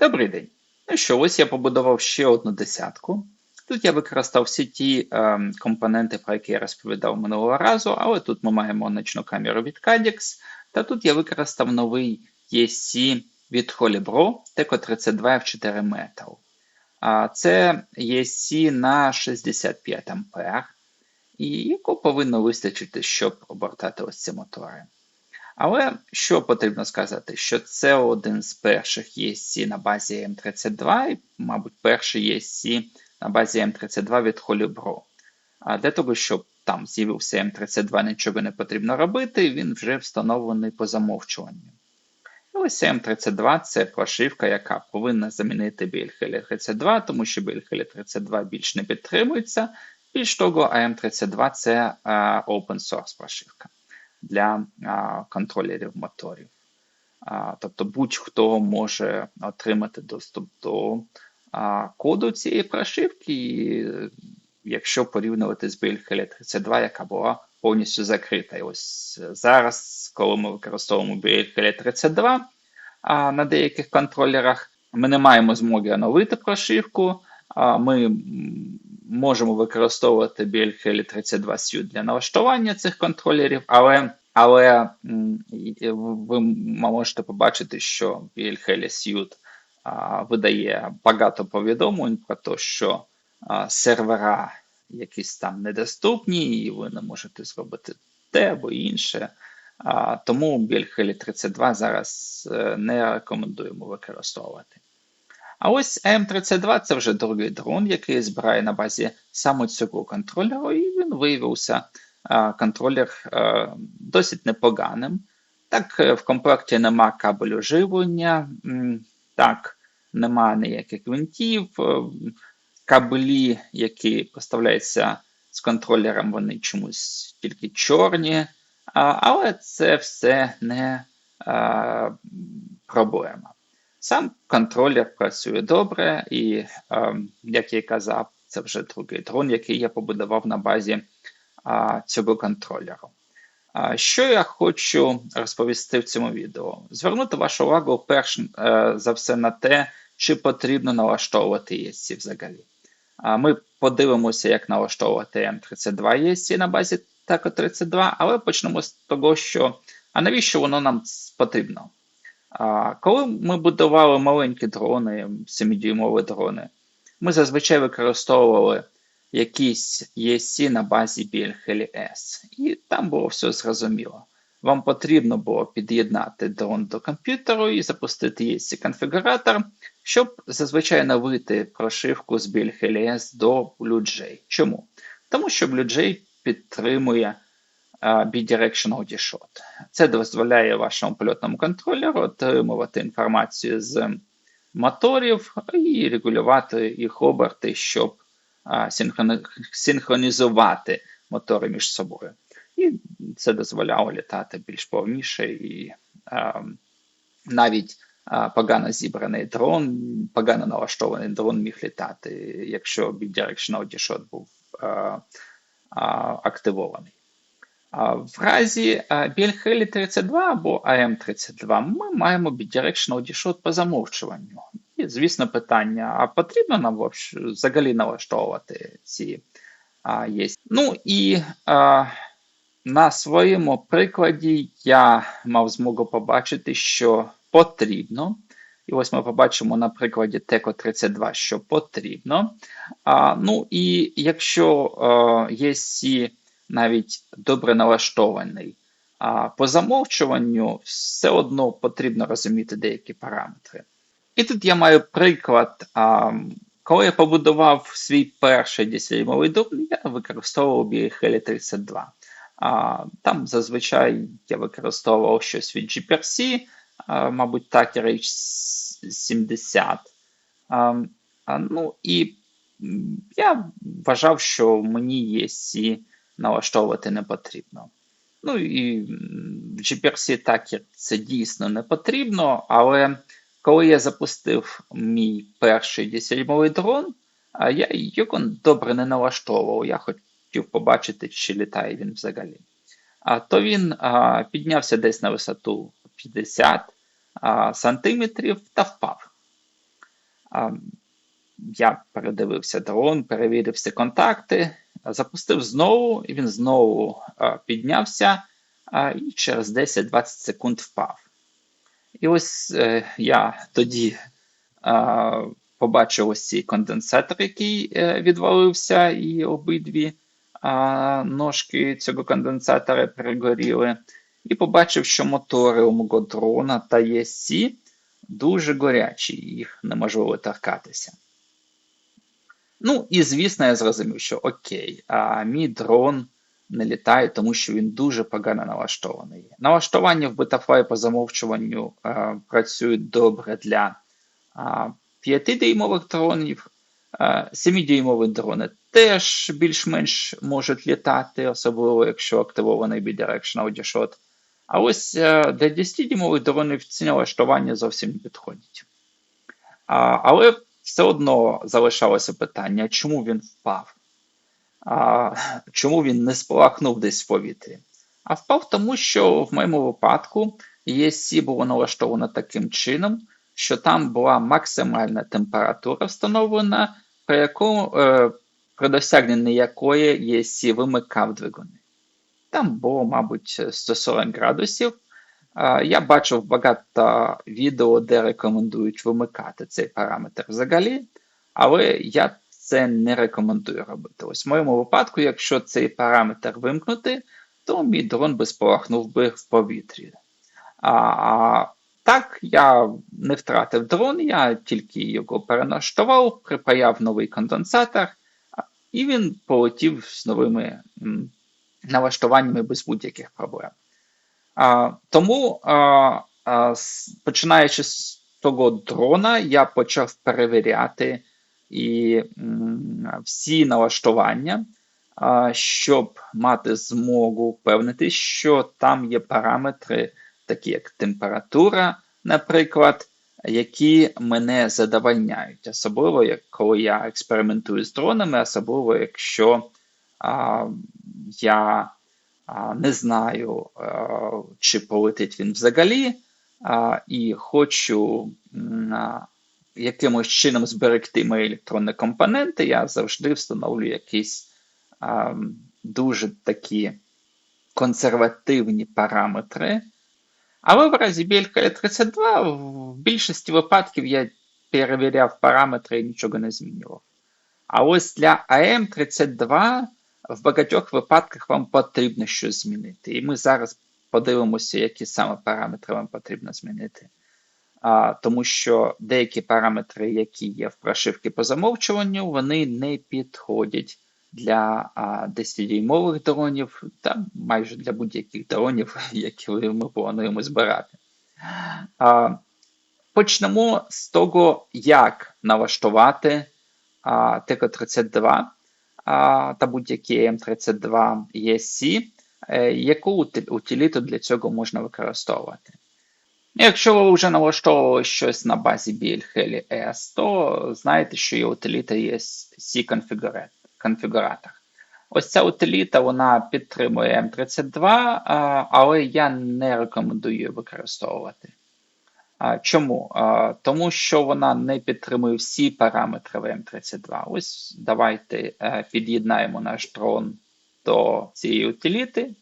Добрий день. Ну що, ось я побудував ще одну десятку. Тут я використав всі ті е, компоненти, про які я розповідав минулого разу, але тут ми маємо ночну камеру від Cadix, та тут я використав новий ESC від Holibro TECO32 F4 Metal. А Це ESC на 65 А, і яку повинно вистачити, щоб обертати ось ці мотори. Але що потрібно сказати, що це один з перших ESC на базі M32, і, мабуть, перший ESC на базі М32 від Holibro. А для того, щоб там з'явився М32, нічого не потрібно робити, він вже встановлений по замовчуванню. І ось М32 це прошивка, яка повинна замінити BLHL 32, тому що BLHL 32 більш не підтримується. Більш того, AM32 це open source прошивка для контролерів моторів. Тобто будь-хто може отримати доступ до коду цієї прошивки, і, якщо порівнювати з BLHL 32, яка була повністю закрита. І ось зараз, коли ми використовуємо BLHL 32 на деяких контролерах, ми не маємо змоги оновити прошивку. Ми можемо використовувати BLHL 32 Suite для налаштування цих контролерів, але але ви можете побачити, що BLHL Suite видає багато повідомлень про те, що сервера якісь там недоступні, і ви не можете зробити те або інше. Тому BLHL 32 зараз е, не рекомендуємо використовувати. А ось M32 це вже другий дрон, який збирає на базі саме цього контролеру, і він виявився контролер е, досить непоганим. Так, е, в комплекті нема кабелю живлення, так, нема ніяких гвинтів. Е, кабелі, які поставляються з контролером, вони чомусь тільки чорні, але це все не проблема. Сам контролер працює добре, і, як я казав, це вже другий дрон, який я побудував на базі цього контролеру. Що я хочу розповісти в цьому відео? Звернути вашу увагу перш е, за все на те, чи потрібно налаштовувати ESC взагалі. Ми подивимося, як налаштовувати M32 ESC на базі TACO 32, але почнемо з того, що а навіщо воно нам потрібно? Коли ми будували маленькі дрони, 7-дюймові дрони, ми зазвичай використовували якийсь ESC на базі BLHLS. І там було все зрозуміло. Вам потрібно було під'єднати дрон до комп'ютеру і запустити ESC конфігуратор, щоб зазвичай навити прошивку з BLHLS до BlueJ. Чому? Тому що BlueJ підтримує Bidirectional D-Shot. Це дозволяє вашому польотному контролеру отримувати інформацію з моторів і регулювати їх оберти, щоб синхронізувати мотори між собою. І це дозволяло літати більш повніше і а, навіть а, погано зібраний дрон, погано налаштований дрон міг літати, якщо bidirectional D-Shot був а, а, активований. В разі BLHL 32 або AM32 ми маємо bidirectional D-Shot по замовчуванню. І, звісно, питання: а потрібно нам взагалі налаштовувати ці а, є? Ну і а, на своєму прикладі я мав змогу побачити, що потрібно. І ось ми побачимо на прикладі TECO 32, що потрібно. А, Ну і якщо а, є навіть добре налаштований, а по замовчуванню все одно потрібно розуміти деякі параметри. І тут я маю приклад. А, Коли я побудував свій перший десятимовий дубль, я використовував BHL 32. А, Там зазвичай я використовував щось від GPRC, а, мабуть, Tucker H70. А, а, Ну і я вважав, що мені ESC налаштовувати не потрібно. Ну і в GPRC Tucker це дійсно не потрібно, але коли я запустив мій перший 10 дрон, я його добре не налаштовував. Я хотів побачити, чи літає він взагалі. А то він а, піднявся десь на висоту 50 а, сантиметрів та впав. А, я передивився дрон, перевірив всі контакти, запустив знову, і він знову піднявся і через 10-20 секунд впав. І ось е, я тоді побачив ось цей конденсатор, який е, відвалився, і обидві ножки цього конденсатора перегоріли. І побачив, що мотори у мого дрона та ESC дуже горячі, їх неможливо торкатися. Ну, і звісно, я зрозумів, що окей, а мій дрон не літає, тому що він дуже погано налаштований. Налаштування в Betafly по замовчуванню е, працюють добре для е, 5-дюймових дронів. 7-дюймові дрони теж більш-менш можуть літати, особливо якщо активований Bidirectional Audio-Shot. А ось е, для 10-дюймових дронів ці налаштування зовсім не підходять. А, Але все одно залишалося питання, чому він впав? А, Чому він не спалахнув десь в повітрі? А впав тому, що в моєму випадку ESC було налаштовано таким чином, що там була максимальна температура встановлена, при якому, е, при досягненні якої ESC вимикав двигуни. Там було, мабуть, 140 градусів. Я бачив багато відео, де рекомендують вимикати цей параметр взагалі, але я це не рекомендую робити. Ось в моєму випадку, якщо цей параметр вимкнути, то мій дрон би спалахнув би в повітрі. А, Так, я не втратив дрон, я тільки його переналаштував, припаяв новий конденсатор, і він полетів з новими налаштуваннями без будь-яких проблем. А, Тому, а, а, починаючи з того дрона, я почав перевіряти і м, всі налаштування, а, щоб мати змогу впевнитись, що там є параметри, такі як температура, наприклад, які мене задовольняють. Особливо, як коли я експериментую з дронами, особливо якщо а, я не знаю, чи полетить він взагалі, і хочу якимось чином зберегти мої електронні компоненти, я завжди встановлю якісь дуже такі консервативні параметри. Але в разі BLKL 32 в більшості випадків я перевіряв параметри і нічого не змінював. А ось для AM32 в багатьох випадках вам потрібно щось змінити. І ми зараз подивимося, які саме параметри вам потрібно змінити. А, Тому що деякі параметри, які є в прошивці по замовчуванню, вони не підходять для 10-дюймових дронів та майже для будь-яких дронів, які ми плануємо збирати. А, Почнемо з того, як налаштувати ТК-32 та будь-які M32 ESC, е, яку утиліту для цього можна використовувати. Якщо ви вже налаштовували щось на базі BLHeli S, то знаєте, що є утиліта ESC конфігуратор. Ось ця утиліта вона підтримує M32, але я не рекомендую використовувати. Чому? Тому що вона не підтримує всі параметри VM32. Ось давайте е, під'єднаємо наш дрон до цієї утиліти.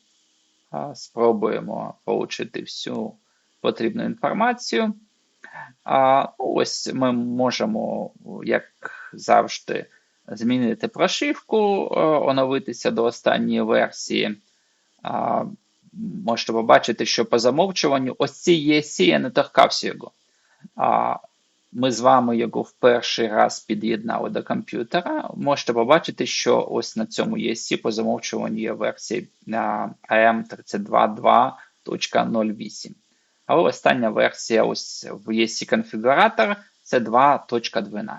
Спробуємо отримати всю потрібну інформацію. Ось ми можемо, як завжди, змінити прошивку, е, оновитися до останньої версії можете побачити, що по замовчуванню ось ці ESC я не торкався його. А, Ми з вами його в перший раз під'єднали до комп'ютера. Можете побачити, що ось на цьому ESC по замовчуванню є версія AM322.08. Але остання версія ось в ESC конфігуратор це 2.12.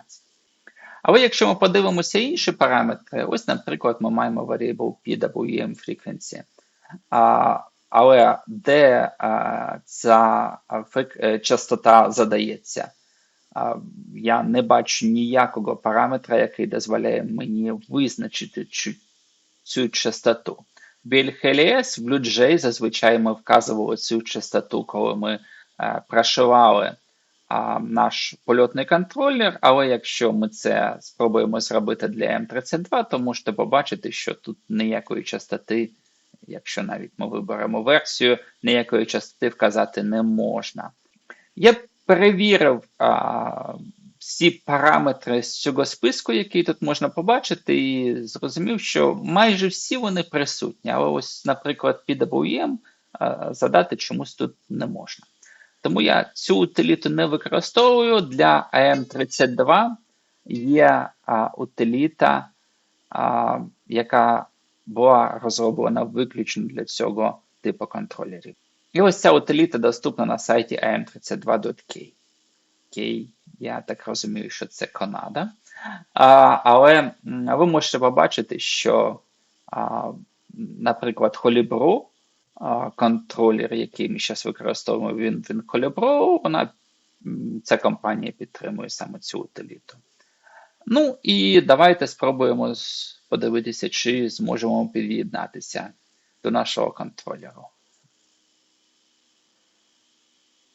Але якщо ми подивимося інші параметри, ось, наприклад, ми маємо variable PWM frequency. А, Але де а, ця е, частота задається? А, Я не бачу ніякого параметра, який дозволяє мені визначити цю, частоту. Біля HLS в BlueJ зазвичай ми вказували цю частоту, коли ми а, прошивали а, наш польотний контролер, але якщо ми це спробуємо зробити для М32, то можете побачити, що тут ніякої частоти, якщо навіть ми виберемо версію, ніякої частоти вказати не можна. Я перевірив а, всі параметри з цього списку, який тут можна побачити, і зрозумів, що майже всі вони присутні. Але ось, наприклад, PWM а, задати чомусь тут не можна. Тому я цю утиліту не використовую. Для AM32 є а, утиліта, а, яка була розроблена виключно для цього типу контролерів. І ось ця утиліта доступна на сайті am32.k. K, я так розумію, що це Канада. А, Але ви можете побачити, що, а, наприклад, Holibro, контролер, який ми зараз використовуємо, він він Colibro, вона ця компанія підтримує саме цю утиліту. Ну і давайте спробуємо подивитися, чи зможемо під'єднатися до нашого контролеру.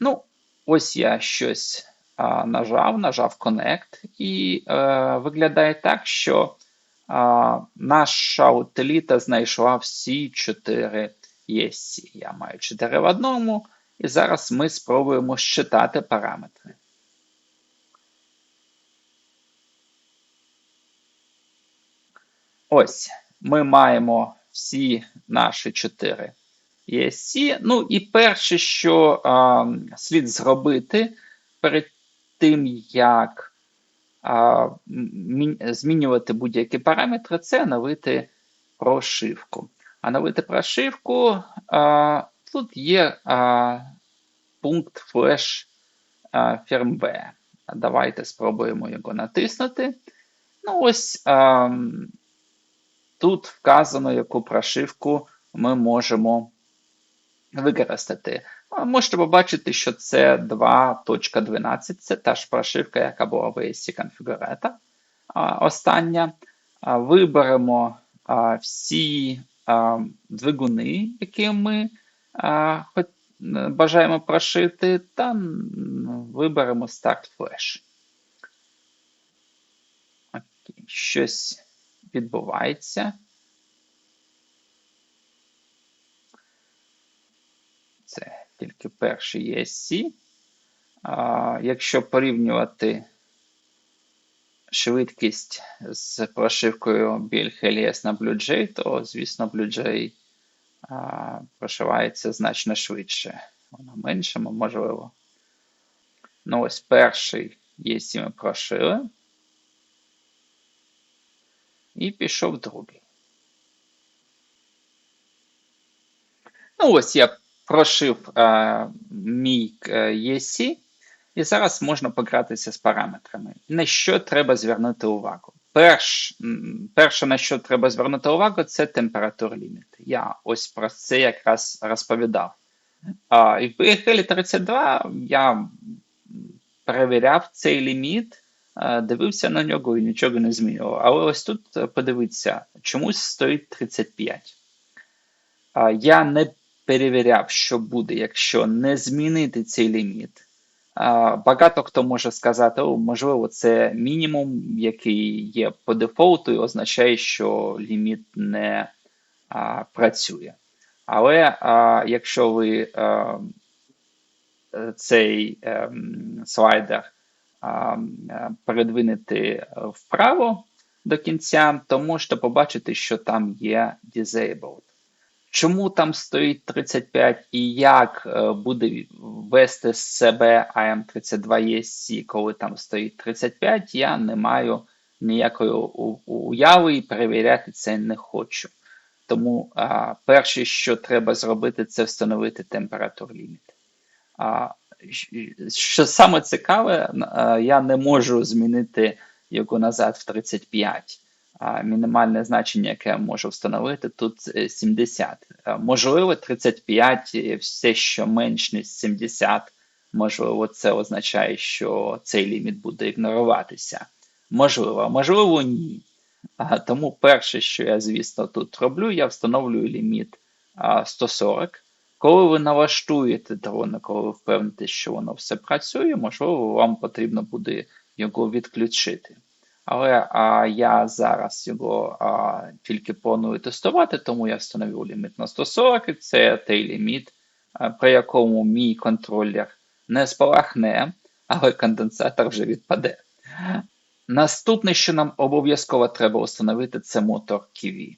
Ну, ось я щось а, нажав, нажав Connect, і а, виглядає так, що а, наша утиліта знайшла всі чотири ESC. Я маю 4 в одному, і зараз ми спробуємо считати параметри. Ось, ми маємо всі наші 4 ESC. Ну і перше, що а, слід зробити перед тим, як а, змінювати будь-які параметри, це оновити прошивку. Оновити прошивку. А, Тут є а, пункт Flash firmware. Давайте спробуємо його натиснути. Ну, ось а, тут вказано, яку прошивку ми можемо використати. Можете побачити, що це 2.12, це та ж прошивка, яка була в ASC конфігурета остання. Виберемо всі двигуни, які ми бажаємо прошити, та виберемо Start Flash. Окей, Щось відбувається. Це тільки перший ESC. Якщо порівнювати швидкість з прошивкою Bill Helios на BlueJ, то, звісно, BlueJ прошивається значно швидше. Вона менше, можливо. Ну, ось перший ESC ми прошили. І пішов другий. Ну, ось я прошив а, мій ESC. І зараз можна погратися з параметрами. На що треба звернути увагу? Перш, Перше, на що треба звернути увагу, це температура ліміт. Я ось про це якраз розповідав. А, І в PHL 32 я перевіряв цей ліміт, дивився на нього і нічого не змінював. Але ось тут подивіться, чомусь стоїть 35. Я не перевіряв, що буде, якщо не змінити цей ліміт. Багато хто може сказати, о, можливо, це мінімум, який є по дефолту, і означає, що ліміт не а, працює. Але а, якщо ви а, цей а, ем, слайдер а, передвинете вправо до кінця, то можете побачити, що там є disabled. Чому там стоїть 35 і як е, буде вести з себе AM32 ESC, коли там стоїть 35, я не маю ніякої уяви і перевіряти це не хочу. Тому а, перше, що треба зробити, це встановити температур ліміт. А, Що саме цікаве, я не можу змінити його назад в 35 мінімальне значення, яке я можу встановити, тут 70. Е, е, можливо, 35 все, що менш ніж 70, можливо, це означає, що цей ліміт буде ігноруватися. Можливо, можливо, ні. Тому перше, що я, звісно, тут роблю, я встановлюю ліміт 140. Коли ви налаштуєте дрона, коли ви впевнитесь, що воно все працює, можливо, вам потрібно буде його відключити. Але а, я зараз його а, тільки планую тестувати, тому я встановив ліміт на 140, і це той ліміт, а, при якому мій контролер не спалахне, але конденсатор вже відпаде. Наступне, що нам обов'язково треба встановити, це мотор QV.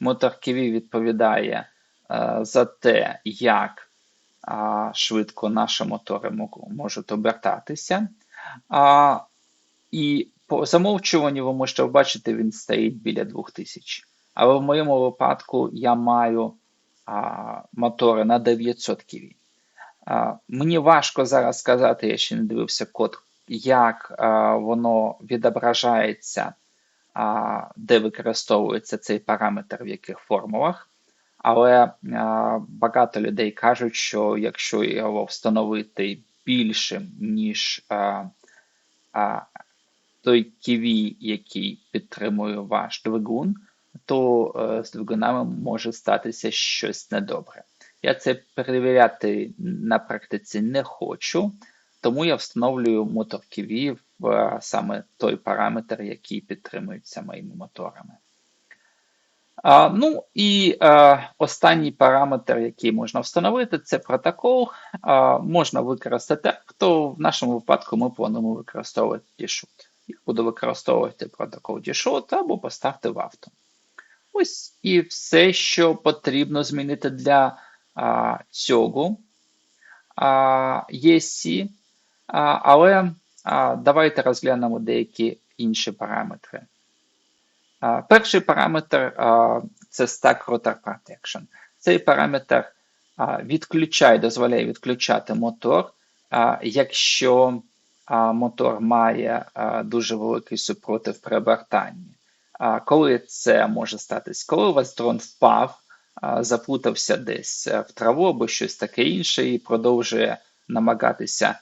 Мотор QV відповідає за те, як швидко наші мотори можуть обертатися. І по замовчуванню ви можете бачити, він стоїть біля 2000. Але в моєму випадку я маю а, мотори на 900 кВ. А, Мені важко зараз сказати, я ще не дивився код, як а, воно відображається, а, де використовується цей параметр в яких формулах. Але а, багато людей кажуть, що якщо його встановити більшим, ніж а, а, той QV, який підтримує ваш двигун, то е, з двигунами може статися щось недобре. Я це перевіряти на практиці не хочу, тому я встановлюю мотор QV в е, саме той параметр, який підтримується моїми моторами. А, Ну і а, останній параметр, який можна встановити, це протокол. А, Можна використати, то в нашому випадку ми плануємо використовувати D-Shoot. Я буду використовувати протокол D-Shoot або поставити в авто. Ось і все, що потрібно змінити для а, цього а, ESC. А, але а, давайте розглянемо деякі інші параметри. Перший параметр це Stack Rotor Protection. Цей параметр відключає, дозволяє відключати мотор, якщо мотор має дуже великий супротив при обертанні. Коли це може статись? Коли у вас дрон впав, заплутався десь в траву або щось таке інше, і продовжує намагатися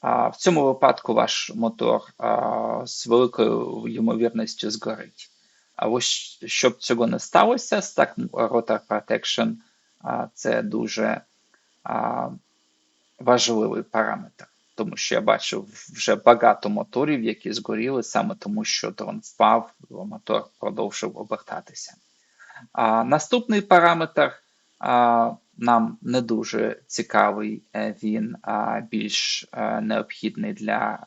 а. В цьому випадку ваш мотор з великою ймовірністю згорить. А ось щоб цього не сталося, Stack Rotor Protection це дуже важливий параметр. Тому що я бачив вже багато моторів, які згоріли саме тому, що дрон впав, мотор продовжив обертатися. А Наступний параметр нам не дуже цікавий, е, він більш е, необхідний для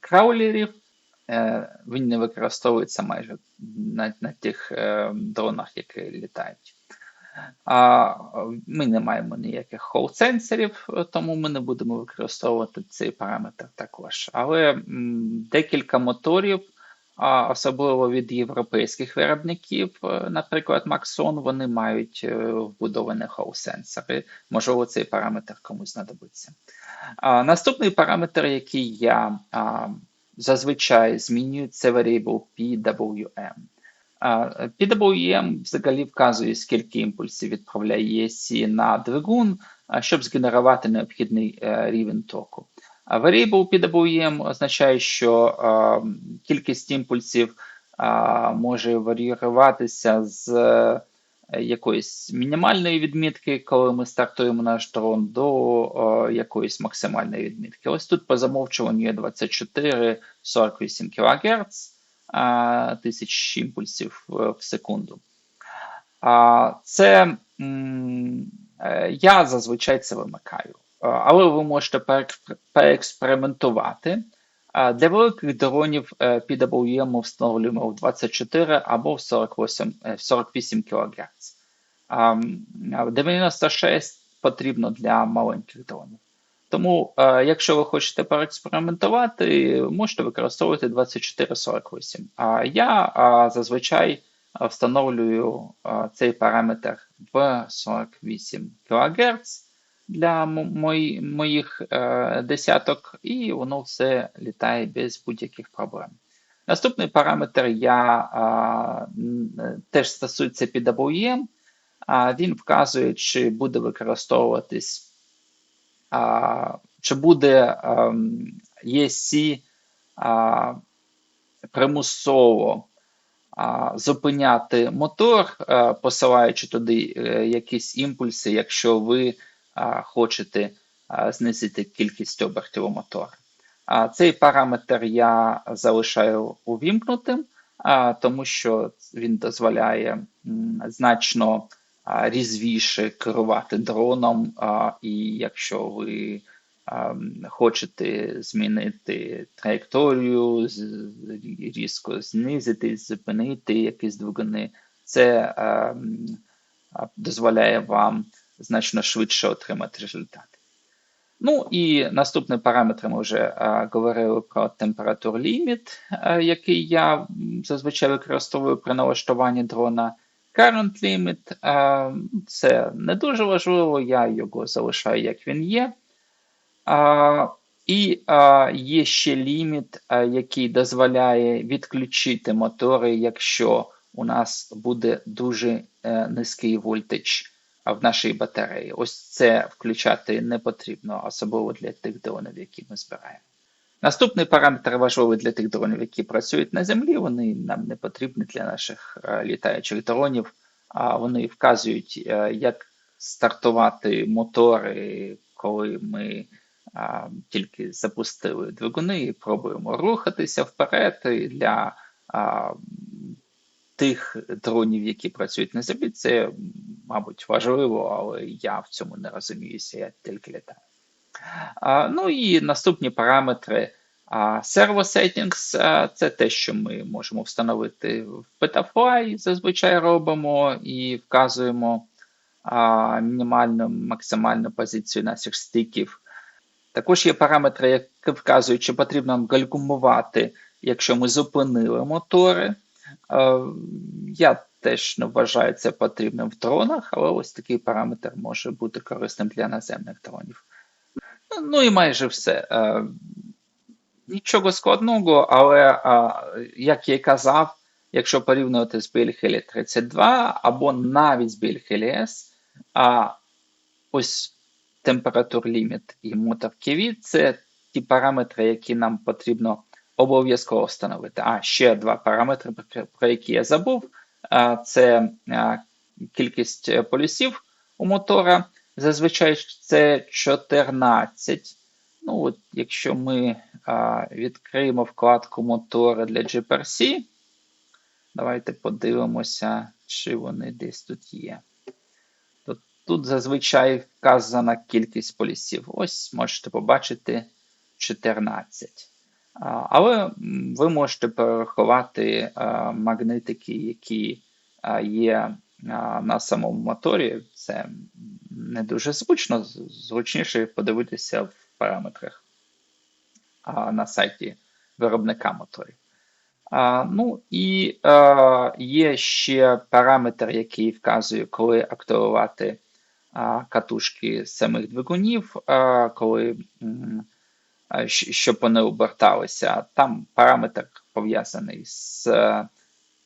краулерів. Е, він не використовується майже на на тих дронах, які літають. Ми не маємо ніяких хоу-сенсорів, тому ми не будемо використовувати цей параметр також. Але декілька моторів а особливо від європейських виробників, е, наприклад, Maxon, вони мають е, вбудовані хоу-сенсори. Можливо, цей параметр комусь знадобиться. Наступний параметр, який я зазвичай змінюю, це variable PWM. PWM взагалі вказує, скільки імпульсів відправляє ESC на двигун, щоб згенерувати необхідний е, рівень току. Variable PWM означає, що кількість імпульсів може варіюватися з е, якоїсь мінімальної відмітки, коли ми стартуємо наш дрон, до якоїсь максимальної відмітки. Ось тут по замовчуванню є 24-48 кГц а, тисяч імпульсів в, в секунду. Це е, я зазвичай це вимикаю але ви можете поекспериментувати. Для великих дронів PWM ми встановлюємо в 24 або в 48 48 кГц. 96 потрібно для маленьких дронів. Тому, якщо ви хочете поекспериментувати, можете використовувати 24-48. А я зазвичай встановлюю цей параметр в 48 кГц для мої, моїх е, десяток, і воно все літає без будь-яких проблем. Наступний параметр я е, теж стосується під PWM, а він вказує, чи буде використовуватись, а, чи буде а, а, примусово а, зупиняти мотор, а, посилаючи туди е, якісь імпульси, якщо ви хочете знизити кількість обертів мотора. Цей параметр я залишаю увімкнутим, тому що він дозволяє значно різвіше керувати дроном, і якщо ви хочете змінити траєкторію, різко знизити, зупинити якісь двигуни, це дозволяє вам значно швидше отримати результат. Ну і наступний параметр ми вже а, говорили про температур ліміт, а, який я зазвичай використовую при налаштуванні дрона. Current limit а, це не дуже важливо, я його залишаю як він є. А, і а, є ще ліміт, а, який дозволяє відключити мотори, якщо у нас буде дуже е, низький вольтаж а, в нашій батареї. Ось це включати не потрібно, особливо для тих дронів, які ми збираємо. Наступний параметр важливий для тих дронів, які працюють на землі. Вони нам не потрібні для наших е, літаючих дронів, а вони вказують, е, як стартувати мотори, коли ми а, тільки запустили двигуни і пробуємо рухатися вперед. І для а, тих дронів, які працюють на землі, це, мабуть, важливо, але я в цьому не розуміюся, я тільки літаю. А, ну і наступні параметри. А, Servo Settings це те, що ми можемо встановити в Betafly, зазвичай робимо і вказуємо а, мінімальну, максимальну позицію наших стиків. Також є параметри, які вказують, чи потрібно гальгумувати, якщо ми зупинили мотори. Е, Я теж не вважаю це потрібним в дронах, але ось такий параметр може бути корисним для наземних дронів. Ну, і майже все. Е, Нічого складного, але, е, як я й казав, якщо порівнювати з Білхелі 32 або навіть з S, а ось температур ліміт і мотор KV – це ті параметри, які нам потрібно обов'язково встановити. А ще два параметри, про- які я забув: це кількість е, полюсів у мотора. Зазвичай це 14. Ну, от, якщо ми відкриємо вкладку мотора для GPRC, давайте подивимося, чи вони десь тут є. Тут зазвичай вказана кількість полісів. Ось можете побачити 14. Але ви можете перерахувати а, магнитики, які є на самому моторі. Це не дуже зручно. Зручніше подивитися в параметрах на сайті виробника моторів. А, ну і а, є ще параметр, який вказує, коли активувати а, катушки самих двигунів, а, коли м, щоб вони оберталися. Там параметр пов'язаний з е,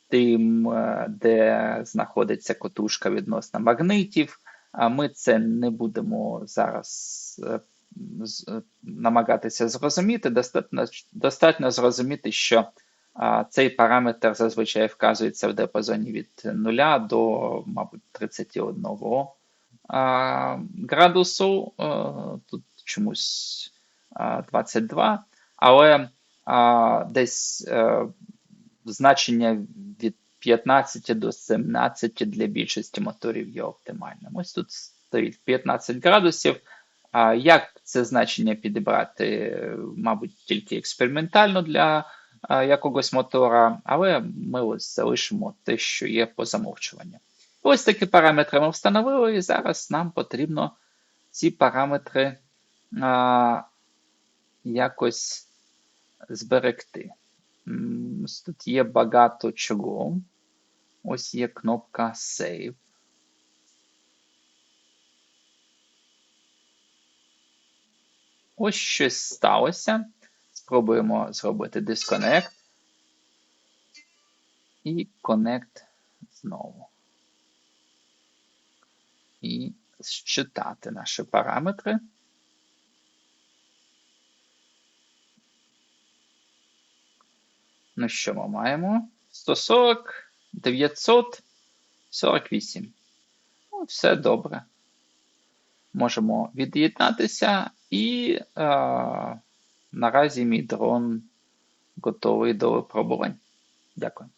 тим, е, де знаходиться катушка відносно магнитів. А ми це не будемо зараз е, е, намагатися зрозуміти. Достатньо, достатньо зрозуміти, що цей параметр зазвичай вказується в диапазоні від 0 до, мабуть, 31 градусу. Е, Тут чомусь 22, але десь е, значення від 15 до 17 для більшості моторів є оптимальним. Ось тут стоїть 15 градусів. Як це значення підібрати, мабуть, тільки експериментально для якогось мотора, але ми ось залишимо те, що є по замовчуванню. Ось такі параметри ми встановили, і зараз нам потрібно ці параметри якось зберегти. Тут є багато чого. Ось є кнопка Save. Ось щось сталося. Спробуємо зробити Disconnect. І Connect знову. І считати наші параметри. Ну що ми маємо? 140, 948. Ну, все добре. Можемо від'єднатися і е, наразі мій дрон готовий до випробувань. Дякую.